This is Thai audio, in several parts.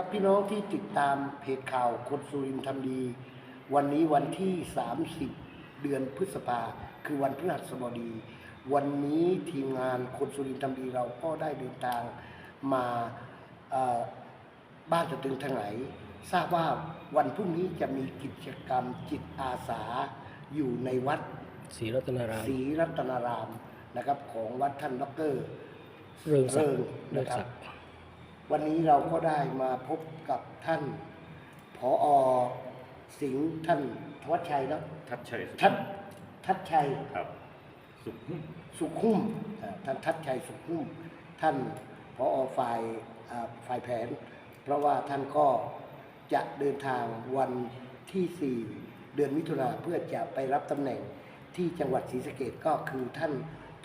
ครับพี่น้องที่ติดตามเพจข่าวคนสุรินทร์ทำดี วันนี้วันที่ 30 เดือนพฤษภาคือวันพฤหัสบดี วันนี้ทีมงานคนสุรินทร์ทำดีเราก็ได้เดินทางมาเอ่อบ้านตะตึงทางไหนทราบว่าวันพรุ่งนี้จะมีกิจกรรมจิตอาสาอยู่ในวัดศรีรัตนารามศรีรัตนารามนะครับของวัดท่านด็อกเตอร์เริงศักเริดิ์งเริงนะครับศักดิ์ วันนี้เราก็ได้มาพบกับท่านผอสิงห์ท่านทวัชชัยเนอะทัดชัยสุขทัดทัดชัย ครับ สุขหุ้มสุขุมอ่าท่านทัดชัยสุขุม ท่านผอฝ่ายอ่าฝ่ายแผน เพราะว่าท่านก็จะเดินทางวันที่ 4 เดือนมิถุนาเพื่อจะไปรับตำแหน่งที่จังหวัดศรีสะเกดก็คือท่าน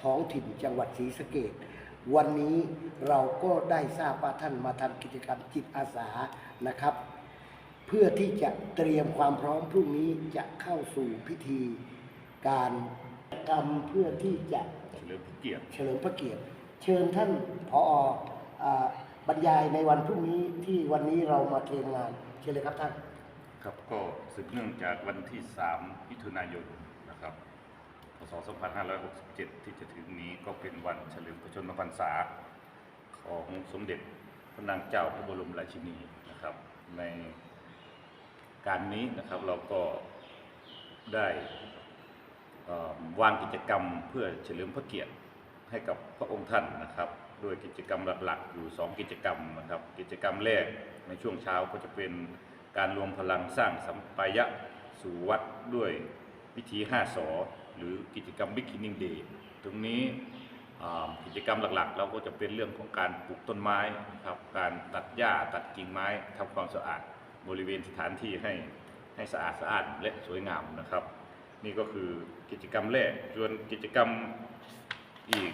ท้องถิ่นจังหวัดศรีสะเกด วันนี้เราก็ได้ทราบว่าท่านมาทำกิจกรรมจิตอาสานะครับ เพื่อที่จะเตรียมความพร้อมพรุ่งนี้จะเข้าสู่พิธีการกรรมเพื่อที่จะเฉลิมพระเกียรติเฉลิมพระเกียรติเชิญท่านผออ่าบรรยายในวันพรุ่งนี้ที่วันนี้เรามาเตรียมงานเชิญเลยครับท่าน ครับก็สืบเนื่องจากวันที่ 3 มิถุนายนนะครับพ ศ 2567 ที่จะถึงนี้ก็เป็นวันเฉลิมพระชนมพรรษาของสมเด็จพระนางเจ้าพระบรมราชินีนะครับ ในการนี้นะครับเราก็ได้วางกิจกรรมเพื่อเฉลิมพระเกียรติให้กับพระองค์ท่านนะครับ โดยกิจกรรมหลักๆ อยู่ 2 กิจกรรมนะครับ กิจกรรมแรกในช่วงเช้าก็จะเป็นการรวมพลังสร้างสัมปายะสู่วัดด้วยวิธี5สอ หรือกิจกรรม Beginning Day ตรงนี้กิจกรรมหลักๆ เราก็จะเป็นเรื่องของการปลูกต้นไม้นะครับการตัดหญ้าตัดกิ่งไม้ทำความสะอาดบริเวณสถานที่ให้ให้สะอาดสะอาดและสวยงามนะครับ นี่ก็คือกิจกรรมแรกส่วนกิจกรรมอีก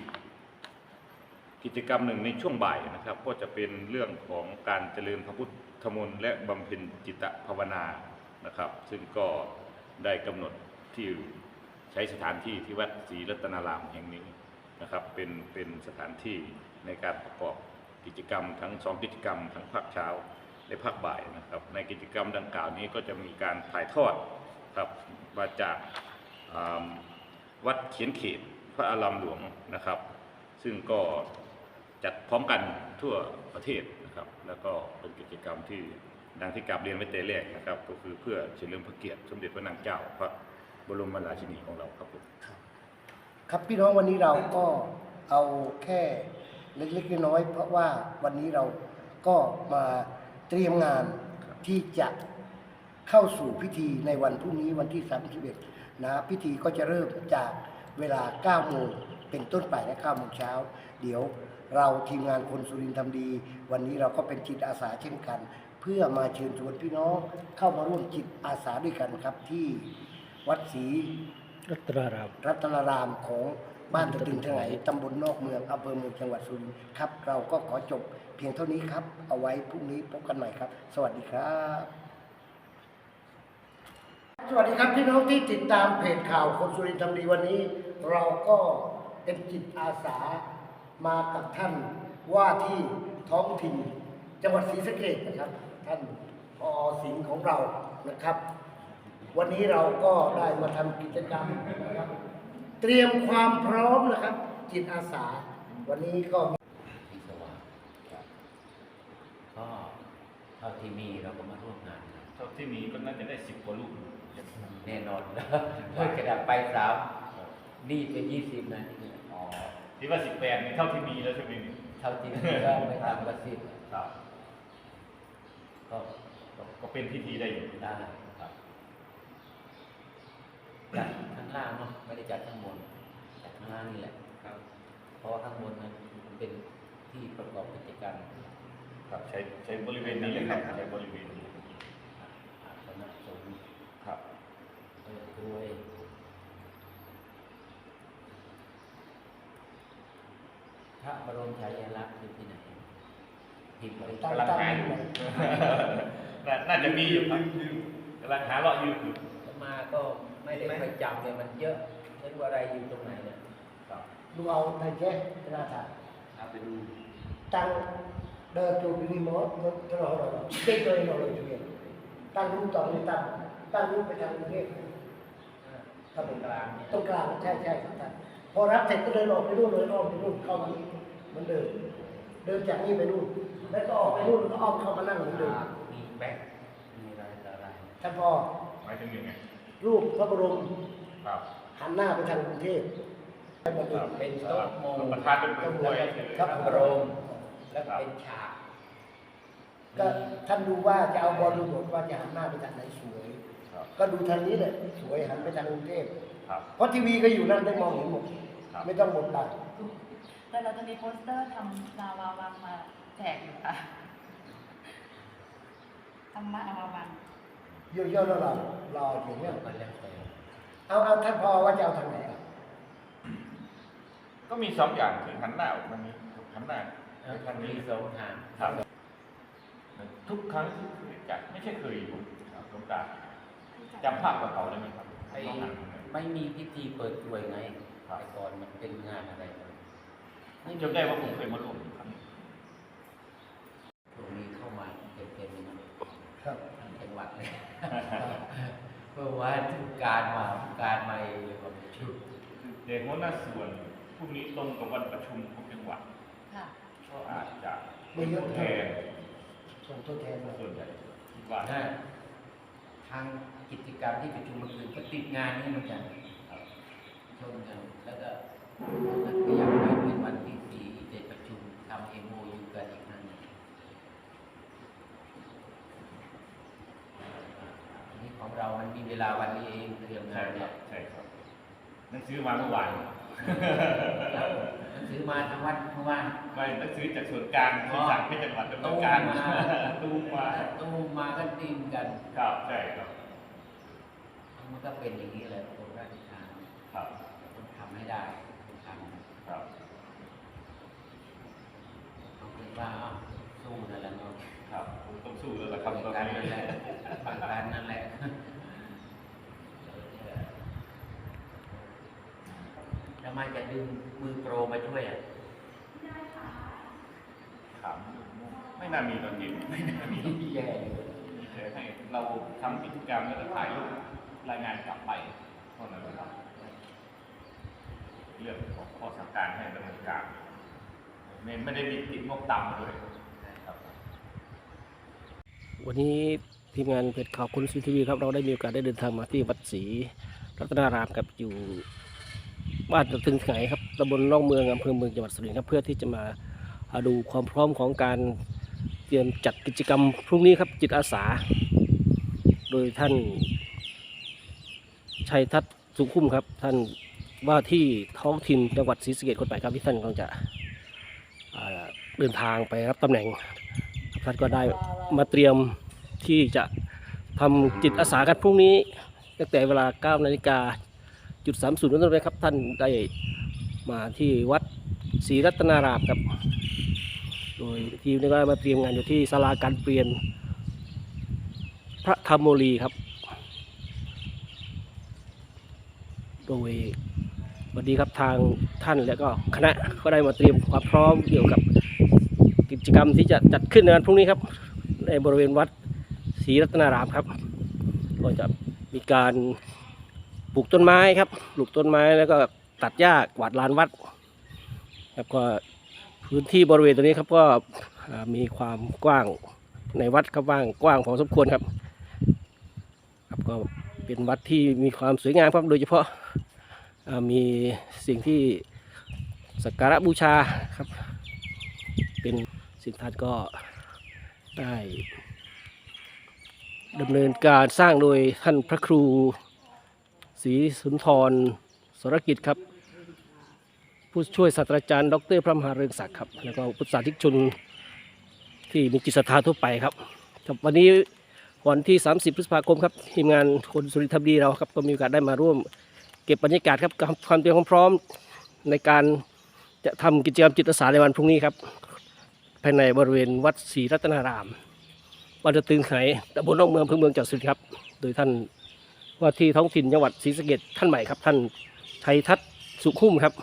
กิจกรรมหนึ่งในช่วงบ่ายนะครับ ก็จะเป็นเรื่องของการเจริญพระพุทธมนต์และบำเพ็ญจิตภาวนานะครับ ซึ่งก็ได้กำหนดที่ ใช้สถานที่ที่วัดศรีรัตนารามแห่งนี้นะครับเป็นเป็นสถานที่ในการประกอบกิจกรรม ทั้งสองกิจกรรม ทั้งภาคเช้าและภาคบ่ายนะครับในกิจกรรมดังกล่าวนี้ก็จะมีการถ่ายทอดครับมาจากวัดเขียนเขตพระอารามหลวงนะครับ ซึ่งก็จัดพร้อมกันทั่วประเทศนะครับ แล้วก็เป็นกิจกรรมที่ดังที่กราบเรียนไว้แต่แรกนะครับ ก็คือเพื่อเฉลิมพระเกียรติสมเด็จพระนางเจ้าพระ บรมราชินีของเราครับผมครับพี่น้องวันนี้เราก็เอาแค่เล็กๆน้อยๆเพราะว่าวันนี้เราก็มาเตรียมงานที่จะเข้าสู่พิธีในวันพรุ่งนี้วันที่ 31 นะพิธีก็จะเริ่มจากเวลา 9 โมงเป็นต้นไปและ9โมงเช้า เดี๋ยวเราทีมงานคนสุรินทร์ทำดี วันนี้เราก็เป็นจิตอาสาเช่นกัน เพื่อมาเชิญชวนพี่น้องเข้ามาร่วมจิตอาสาด้วยกันครับที่ วัดศรีรัตนาราม รัตนารามของบ้านตะตึงทั้งไหนตำบลนอกเมืองอำเภอเมืองจังหวัดสุรินทร์ครับ เราก็ขอจบเพียงเท่านี้ครับ เอาไว้พรุ่งนี้พบกันใหม่ครับ สวัสดีครับ สวัสดีครับพี่น้องที่ติดตามเพจข่าวคนสุรินทร์ทำดีวันนี้ เราก็เป็นจิตอาสามากับท่านว่าที่ท้องถิ่นจังหวัดศรีสะเกษนะครับ ท่านพอสิงห์ของเรานะครับ วันนี้เราก็ได้มาทำกิจกรรมนะครับ เตรียมความพร้อมนะครับ จิตอาสา วันนี้ก็ที่สว่างก็เท่าที่มีเราก็มาร่วมงานครับเท่าที่มีก็น่าจะได้สิบกว่าลูกแน่นอนเพื่อกระดาษไปสามนี่เป็นยี่สิบนะนี่อ๋อที่ว่าสิบแปดนี่เท่าที่มีแล้วใช่ไหมนี่เท่าที่มีก็ไม่ต่ำกว่าสิบครับก็ก็ก็เป็นพิธีได้อยู่ได้ครับ จัดข้างล่างเนาะไม่ได้จัดข้างบนจัดข้างล่างนี่แหละครับ เพราะว่าข้างบนนั้นมันเป็นที่ประกอบกิจกรรมครับใช้ใช้บริเวณนี้เลยครับใช้บริเวณนี้อาสนะสงฆ์ครับเออด้วยพระบรมฉายาลักษณ์อยู่ที่ไหนพิมพ์ไว้ตั้งกำลังหาอยู่น่าน่าจะมีอยู่ครับกำลังหาเลาะอยู่อยู่มาก็ ไม่ได้ไปจำเลยมันเยอะไม่รู้อะไรอยู่ตรงไหนเนี่ยครับดูเอาในแค่หน้าถ่ายเอาไปดูตั้ง Dato primo no no no dentro di noi ci viene ตั้งรูปตอนนี้ตั้งตั้งรูปไปทางกรุงเทพครับผมกลางเนี่ยตรงกลางใช่ใช่ครับท่านพอรับเสร็จก็เดินออกไปนู่นเลยอ้อมไปนู่นเข้ามานี่เหมือนเดิมเดินจากนี่ไปนู่นแล้วก็ออกไปนู่นแล้วก็อ้อมเข้ามานั่งเหมือนเดิมมีแบ็คมีอะไรต่ออะไรท่านพอหมายถึงยังไง รูปพระบรมครับหันหน้าไปทางกรุงเทพเป็นโต๊ะโมงประธานเป็นผู้ช่วยครับพระบรมแล้วก็เป็นฉากก็ท่านดูว่าจะเอาบอลลูนว่าจะหันหน้าไปทางไหนสวยครับก็ดูทางนี้เลยสวยหันไปทางกรุงเทพครับเพราะทีวีก็อยู่นั่นได้มองเห็นหมดครับไม่ต้องหมดบังแต่เราจะมีโปสเตอร์ทำลาวาวังมาแจกอยู่ค่ะธรรมะลาวาวัง เยอะๆแล้วเรารออย่างเงี้ยก็แล้วแต่เอาเอาท่านพอว่าจะเอาทางไหนอะก็มีสองอย่างคือหันหน้าออกมานี้หันหน้าไปทางมีนี้สองทางครับทุกครั้งที่เคยจัดไม่ใช่เคยอยู่ครับหลวงตาจำภาพกับเขาได้ไหมครับไอ้ต้องหันไม่มีพิธีเปิดกลวยไงครับแต่ก่อนมันเป็นงานอะไรกันจำได้ว่าผมเคยมาร่วมครับตรงนี้เข้ามาเต็มๆนะครับทั้งจังหวัด เลยเพราะว่าทุกการมาทุกการมาเองมาประชุมเด็กหัวหน้าส่วนพรุ่งนี้ตรงกับวันประชุมของจังหวัดค่ะก็อาจจะไม่เยอะแทนส่งตัวแทนมาส่วนใหญ่คิดว่านะทางกิจกรรมที่ประชุมเมื่อคืนก็ติดงานนี่เหมือนกันครับชนกันแล้วก็ขยับไปเป็นวันที่สี่จะประชุมทำเอ็มโอยูกันอีกครั้งหนึ่งอันนี้ของเรามันมีเว ลาวันนี้เองเตรียมใช่งานคเนี่รัยบใช่ครับหนังสือมาเมื่อวานหนังสือมาทางวัดเมื่อวานไม่หนังสือจากส่วนกลางที่สั่งให้จังหวัดดำเนินการตู้มาตู้มาตู้มาก็ตีมกัน ครับใช่ครับ มันก็เป็นอย่างนี้แหละกรมราชการครับต้องทำให้ได้ต้องทำ ครับ เอาเป็นว่าเอาสู้นั่นแหละเนาะ ครับผมต้องสู้แล้วล่ะครับตอน กัน นี้ นั่นแหละปังกันนั่นแหละทำไมจะดึงมือโปรมาช่วยอะ ถามไม่ น่ามีตอนเย็นไม่น่ามีแย่เลยให้เราทำกิจกรรมแล้วก็ถ่ายรูปรายงานกลับไปเท่านั้นนะครับเรื่องของข้อสั่งการให้ดำเนินการไม่ไม่ได้มีติดงบต่ำด้วยวันนี้ทีมงานเพจข่าวคุณซีทีวีครับ เราได้มีโอกาสได้เดินทางมาที่วัดศรีรัตนารามครับอยู่บ้านตึงไงครับตำบลล่องเมืองอำเภอเมืองจังหวัดสุรินทร์ครับเพื่อที่จะมาดูความพร้อมของการ เตรียมจัดกิจกรรมพรุ่งนี้ครับจิตอาสา โดยท่านชัยทัศน์สุขุมครับ ท่านว่าที่ท้องถิ่นจังหวัดศรีสะเกษคนใหม่ครับที่ท่านกำลังจะเดินทางไปรับตำแหน่งท่านก็ได้มาเตรียมที่จะทำจิตอาสากันพรุ่งนี้ตั้งแต่เวลา9นาฬิกาจุดสามศูนย์นั้นเลยครับท่านได้มาที่วัดศรีรัตนารามครับ โดยทีมนี้ก็มาเตรียมงานอยู่ที่ศาลาการเปลี่ยน พระธรรมโมลีครับ โดยวันนี้ครับทางท่านและก็คณะก็ได้มาเตรียมความพร้อมเกี่ยวกับกิจกรรมที่จะจัดขึ้นในวันพรุ่งนี้ครับ ในบริเวณวัดศรีรัตนารามครับ ก็จะมีการปลูกต้นไม้ครับ ปลูกต้นไม้แล้วก็ตัดหญ้ากวาดลานวัดครับก็ พื้นที่บริเวณตรงนี้ครับก็มีความกว้างในวัดครับว่างกว้างพอสมควรครับ ครับก็เป็นวัดที่มีความสวยงามครับโดยเฉพาะมีสิ่งที่สักการะบูชาครับ เป็นสินท่านก็ได้ดำเนินการสร้างโดยท่านพระครูศรีสุนทรสรกิจครับ ผู้ช่วยศาสตราจารย์ดรพระมหาเรืองศักดิ์ครับแล้วก็พุทธศาสนิกชนที่มีจิตศรัทธาทั่วไปครับครับวันนี้วันที่ 30 พฤษภาคมครับทีมงานคนสุรินทร์ธรรมดีเราครับก็มีโอกาสได้มาร่วม เก็บบรรยากาศครับความเตรียมความพร้อมในการจะทำกิจกรรมจิตอาสาในวันพรุ่งนี้ครับภายในบริเวณวัดศรีรัตนารามวัดตะตึงไขตำบลนอกเมืองอำเภอเมืองจังหวัดสุรินทร์ครับ โดยท่านว่าที่ท้องถิ่นจังหวัดศรีสะเกษท่านใหม่ครับ ท่านชัยทัศน์สุขุมครับ